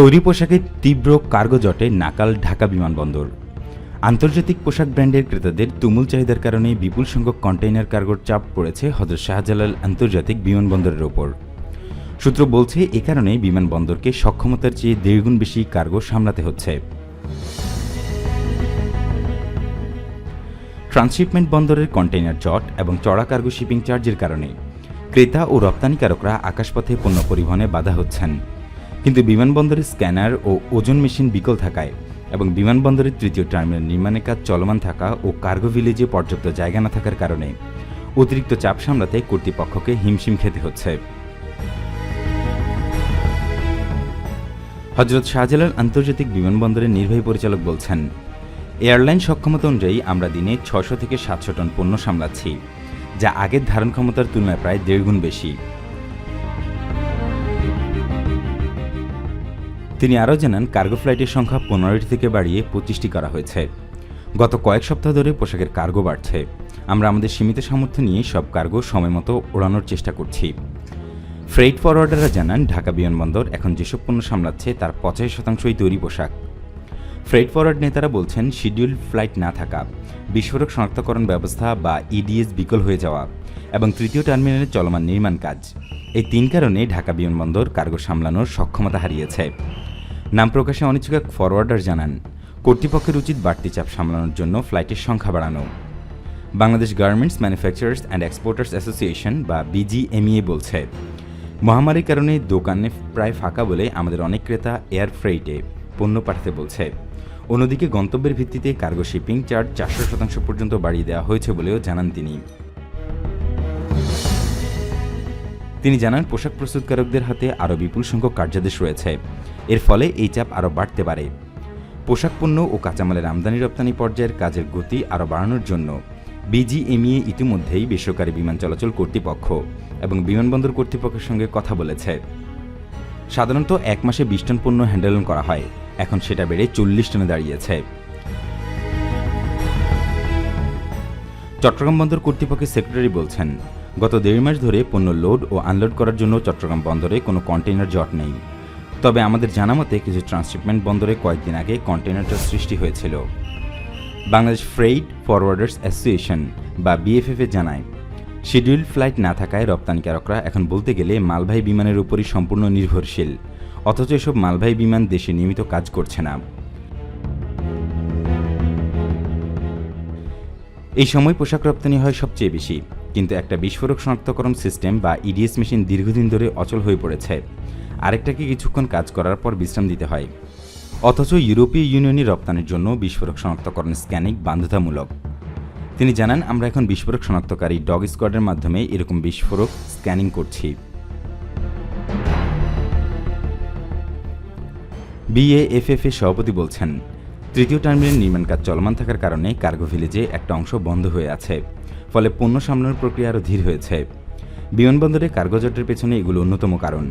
তৈরি পোশাকের তীব্র কার্গো জটে নাকাল ঢাকা বিমানবন্দর। আন্তর্জাতিক পোশাক ব্র্যান্ডের ক্রেতাদের তুমুল চাহিদার কারণে বিপুল সংখ্যক কন্টেইনার কার্গোর চাপ পড়েছে হজরত শাহজালাল আন্তর্জাতিক বিমানবন্দরের ওপর। সূত্র বলছে, এ কারণে বিমানবন্দরকে সক্ষমতার চেয়ে দেড়গুণ বেশি কার্গো সামলাতে হচ্ছে। ট্রান্সশিপমেন্ট বন্দরের কন্টেইনার জট এবং চড়া কার্গো শিপিং চার্জের কারণে ক্রেতা ও রপ্তানিকারকরা আকাশপথে পণ্য পরিবহনে বাধা হচ্ছেন। কিন্তু বিমানবন্দরের স্ক্যানার ও ওজন মেশিন বিকল থাকায় এবং বিমানবন্দরের তৃতীয় টার্মিনাল নির্মাণের কাজ চলমান থাকা ও কার্গো ভিলেজে পর্যাপ্ত জায়গা না থাকার কারণে অতিরিক্ত চাপ সামলাতে কর্তৃপক্ষকে হিমশিম খেতে হচ্ছে। হজরত শাহজালাল আন্তর্জাতিক বিমানবন্দরের নির্বাহী পরিচালক বলছেন, এয়ারলাইন সক্ষমতা অনুযায়ী আমরা দিনে ছশো থেকে সাতশো টন পণ্য সামলাচ্ছি, যা আগের ধারণ ক্ষমতার তুলনায় প্রায় দেড়গুণ বেশি। তিনি আরও জানান, কার্গো ফ্লাইটের সংখ্যা পনেরোটি থেকে বাড়িয়ে পঁচিশটি করা হয়েছে। গত কয়েক সপ্তাহ ধরে পোশাকের কার্গো বাড়ছে। আমরা আমাদের সীমিত সামর্থ্য নিয়ে সব কার্গো সময়মতো ওড়ানোর চেষ্টা করছি। ফ্রেইট ফরওয়ার্ডাররা জানান, ঢাকা বিমানবন্দর এখন যেসব পণ্য সামলাচ্ছে, তার পঁচাশি শতাংশই তৈরি পোশাক। ফ্রেইট ফরওয়ার্ড নেতারা বলছেন শিডিউল ফ্লাইট না থাকা, বিস্ফোরক শনাক্তকরণ ব্যবস্থা বা ইডিএস বিকল হয়ে যাওয়া এবং তৃতীয় টার্মিনালের চলমান নির্মাণ কাজ। এই তিন কারণে ঢাকা বিমানবন্দর কার্গো সামলানোর সক্ষমতা হারিয়েছে। নাম প্রকাশে অনিচ্ছুক ফরওয়ার্ডার জানান, কর্তৃপক্ষের উচিত বাড়তি চাপ সামলানোর জন্য ফ্লাইটের সংখ্যা বাড়ানো। Bangladesh garments manufacturers and exporters association বা বিজিএমইএ বলছে, মহামারীর কারণে দোকানে প্রায় ফাঁকা বলে আমাদের অনেক ক্রেতা এয়ার ফ্রেইটে পণ্য পাঠাতে বলছে। অন্যদিকে গন্তব্যের ভিত্তিতে কার্গো শিপিং চার্জ চারশো শতাংশ পর্যন্ত বাড়িয়ে দেওয়া হয়েছে বলেও জানান তিনি। তিনি জানান, পোশাক প্রস্তুতকারকদের হাতে আরও বিপুল সংখ্যক কার্যাদেশ রয়েছে। এর ফলে এই চাপ আরও বাড়তে পারে। পোশাক পণ্য ও কাঁচামালের আমদানি রপ্তানি পর্যায়ের কাজের গতি আরও বাড়ানোর জন্য বিজিএমইএ ইতিমধ্যেই বেসরকারি বিমান চলাচল কর্তৃপক্ষ এবং বিমানবন্দর কর্তৃপক্ষের সঙ্গে কথা বলেছে। সাধারণত এক মাসে বিশ টন পণ্য হ্যান্ডেলন করা হয়। এখন সেটা বেড়ে চল্লিশ টনে দাঁড়িয়েছে। চট্টগ্রাম বন্দর কর্তৃপক্ষের সেক্রেটারি বলছেন, গত দেড় মাস ধরে পণ্য লোড ও আনলোড করার জন্য চট্টগ্রাম বন্দরে কোনো কন্টেইনার জট নেই। তবে আমাদের জানা মতে কিছু ট্রান্সশিপমেন্ট বন্দরে কয়েকদিন আগে কন্টেইনারটা সৃষ্টি হয়েছিল। বাংলাদেশ ফ্রেইট ফরওয়ার্ডার্স অ্যাসোসিয়েশন বা বিএফএফ জানায় শিডিউল ফ্লাইট না থাকায় রপ্তানিকারকরা এখন বলতে গেলে মালবাহী বিমানের উপরই সম্পূর্ণ নির্ভরশীল। অথচ এসব মালবাহী বিমান দেশে নিয়মিত কাজ করছে না। এই সময় পোশাক রপ্তানি হয় সবচেয়ে বেশি। কিন্তু একটা বিস্ফোরক শনাক্তকরণ সিস্টেম বা ইডিএস মেশিন দীর্ঘদিন ধরে অচল হয়ে পড়েছে। আরেকটাকে কিছুক্ষণ কাজ করার পর বিশ্রাম দিতে হয়। অথচ ইউরোপীয় ইউনিয়নের রপ্তানির জন্য বিস্ফোরক শনাক্তকরণ স্ক্যানিং বাধ্যতামূলক। তিনি জানান, আমরা এখন বিস্ফোরক শনাক্তকারী ডগ স্কোয়াডের মাধ্যমে এরকম বিস্ফোরক স্ক্যানিং করছি। বিএএফএফ এর সভাপতি বলছেন, তৃতীয় টার্মিনাল নির্মাণ কাজ চলমান থাকার কারণে কার্গো ভিলেজে একটা অংশ বন্ধ হয়ে আছে, ফলে পণ্য সামলানোর প্রক্রিয়া আরও ধীর হয়েছে। বিমানবন্দরে কার্গো জটের পেছনে এগুলো অন্যতম কারণ।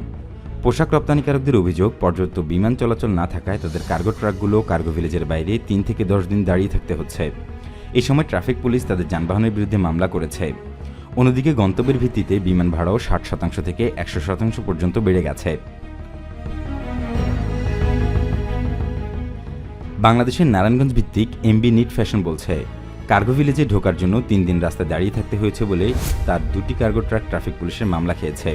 পোশাক রপ্তানিকারকদের অভিযোগ, পর্যাপ্ত বিমান চলাচল না থাকায় তাদের কার্গো ট্রাকগুলো কার্গো ভিলেজের বাইরে তিন থেকে দশ দিন দাঁড়িয়ে থাকতে হচ্ছে। এই সময় ট্রাফিক পুলিশ তাদের যানবাহনের বিরুদ্ধে মামলা করেছে। অন্যদিকে গন্তব্যের ভিত্তিতে বিমান ভাড়াও ষাট শতাংশ থেকে একশো শতাংশ পর্যন্ত বেড়ে গেছে। বাংলাদেশের নারায়ণগঞ্জ ভিত্তিক এমবি নিট ফ্যাশন বলছে, কার্গো ভিলেজে ঢোকার জন্য তিন দিন রাস্তায় দাঁড়িয়ে থাকতে হয়েছে বলে তার দুটি কার্গো ট্রাক ট্রাফিক পুলিশের মামলা খেয়েছে।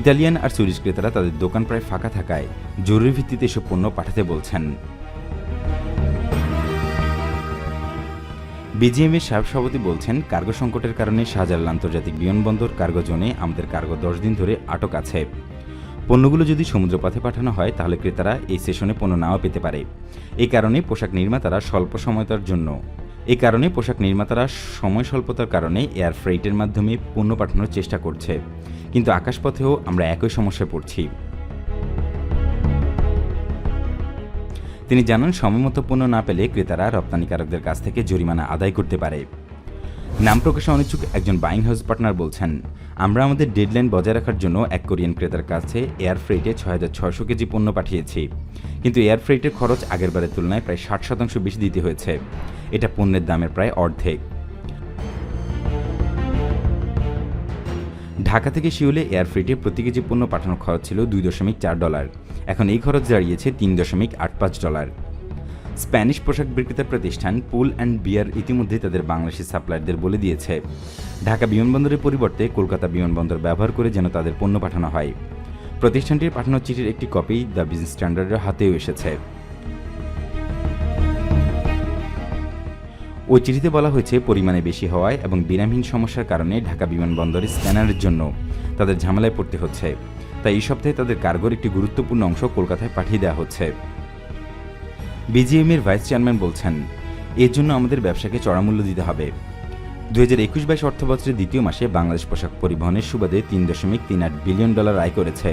ইতালিয়ান আর সুইডিশ ক্রেতারা তাদের দোকান প্রায় ফাঁকা থাকায় জরুরি ভিত্তিতে এসব পণ্য পাঠাতে বলছেন। বিজিএমের সাহেব সভাপতি বলছেন, কার্গো সংকটের কারণে শাহজালাল আন্তর্জাতিক বিমানবন্দর কার্গো জোনে আমাদের কার্গো দশ দিন ধরে আটক আছে। পণ্যগুলো যদি সমুদ্রপথে পাঠানো হয়, তাহলে ক্রেতারা এই সেশনে পণ্য নাও পেতে পারে। এই কারণে পোশাক নির্মাতারা স্বল্প সময়তার জন্য। এই কারণে পোশাক নির্মাতারা সময় স্বল্পতার কারণে এয়ার ফ্রেইটের মাধ্যমে পণ্য পাঠানোর চেষ্টা করছে। কিন্তু আকাশপথেও আমরা একই সমস্যায় পড়ছি। তিনি জানান সময়মতো পণ্য না পেলে ক্রেতারা রপ্তানিকারকদের কাছ থেকে জরিমানা আদায় করতে পারে। নাম প্রকাশে অনিচ্ছুক একজন বাইং হাউস পার্টনার বলছেন, আমরা আমাদের ডেডলাইন বজায় রাখার জন্য এক কোরিয়ান ক্রেতার কাছে এয়ার ফ্রেটে ছয় হাজার ছয়শো কেজি পণ্য পাঠিয়েছি। কিন্তু এয়ার ফ্রেটের খরচ আগেরবারের তুলনায় প্রায় ষাট শতাংশ বেশি দিতে হয়েছে। এটা পণ্যের দামের প্রায় অর্ধেক। ঢাকা থেকে শিউলে এয়ার ফ্রেটে প্রতি কেজি পণ্য পাঠানোর খরচ ছিল দুই দশমিক চার ডলার। এখন এই খরচ দাঁড়িয়েছে তিন দশমিক আট পাঁচ ডলার। স্প্যানিশ পোশাক বিক্রেতা প্রতিষ্ঠান পুল অ্যান্ড বিয়ার ইতিমধ্যে তাদের বাংলাদেশি সাপ্লায়ারদের বলে দিয়েছে। ঢাকা বিমানবন্দরের পরিবর্তে কলকাতা বিমানবন্দর ব্যবহার করে যেন তাদের পণ্য পাঠানো হয়। প্রতিষ্ঠানটির পাঠানো চিঠির একটি কপি দ্য বিজনেস স্ট্যান্ডার্ডের হাতেও এসেছে। ওই চিঠিতে বলা হয়েছে, পরিমাণে বেশি হওয়ায় এবং বিরামহীন সমস্যার কারণে ঢাকা বিমানবন্দরের স্ক্যানারের জন্য তাদের ঝামেলায় পড়তে হচ্ছে। তাই এই সপ্তাহে তাদের কার্গোর একটি গুরুত্বপূর্ণ অংশ কলকাতায় পাঠিয়ে দেওয়া হচ্ছে। বিজিএম এর ভাইস চেয়ারম্যান বলছেন, এর জন্য আমাদের ব্যবসাকে চড়ামূল্য দিতে হবে। দু হাজার একুশ বাইশ অর্থ বছরের দ্বিতীয় মাসে বাংলাদেশ পোশাক পরিবহনের সুবাদে তিন দশমিক তিন আট বিলিয়ন ডলার আয় করেছে।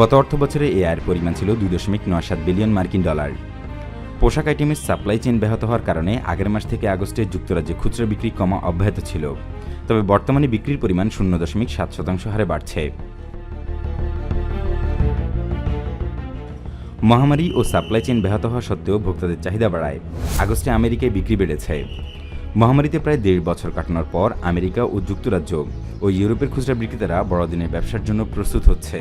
গত অর্থ বছরে এই আয়ের পরিমাণ ছিল দুই দশমিক নয় সাত বিলিয়ন মার্কিন ডলার। পোশাক আইটেমের সাপ্লাই চেন ব্যাহত হওয়ার কারণে আগের মাস থেকে আগস্টে যুক্তরাজ্যে খুচরা বিক্রি কমা অব্যাহত ছিল। তবে বর্তমানে বিক্রির পরিমাণ শূন্য দশমিক সাত শতাংশ হারে বাড়ছে। মহামারী ও সাপ্লাই চেইন ব্যাহত হওয়া সত্ত্বেও ভোক্তাদের চাহিদা বাড়ায়। আগস্টে আমেরিকায় বিক্রি বেড়েছে। মহামারীতে প্রায় দেড় বছর কাটানোর পর আমেরিকা ও যুক্তরাজ্য ও ইউরোপের খুচরা বিক্রেতারা বড়দিনের ব্যবসার জন্য প্রস্তুত হচ্ছে।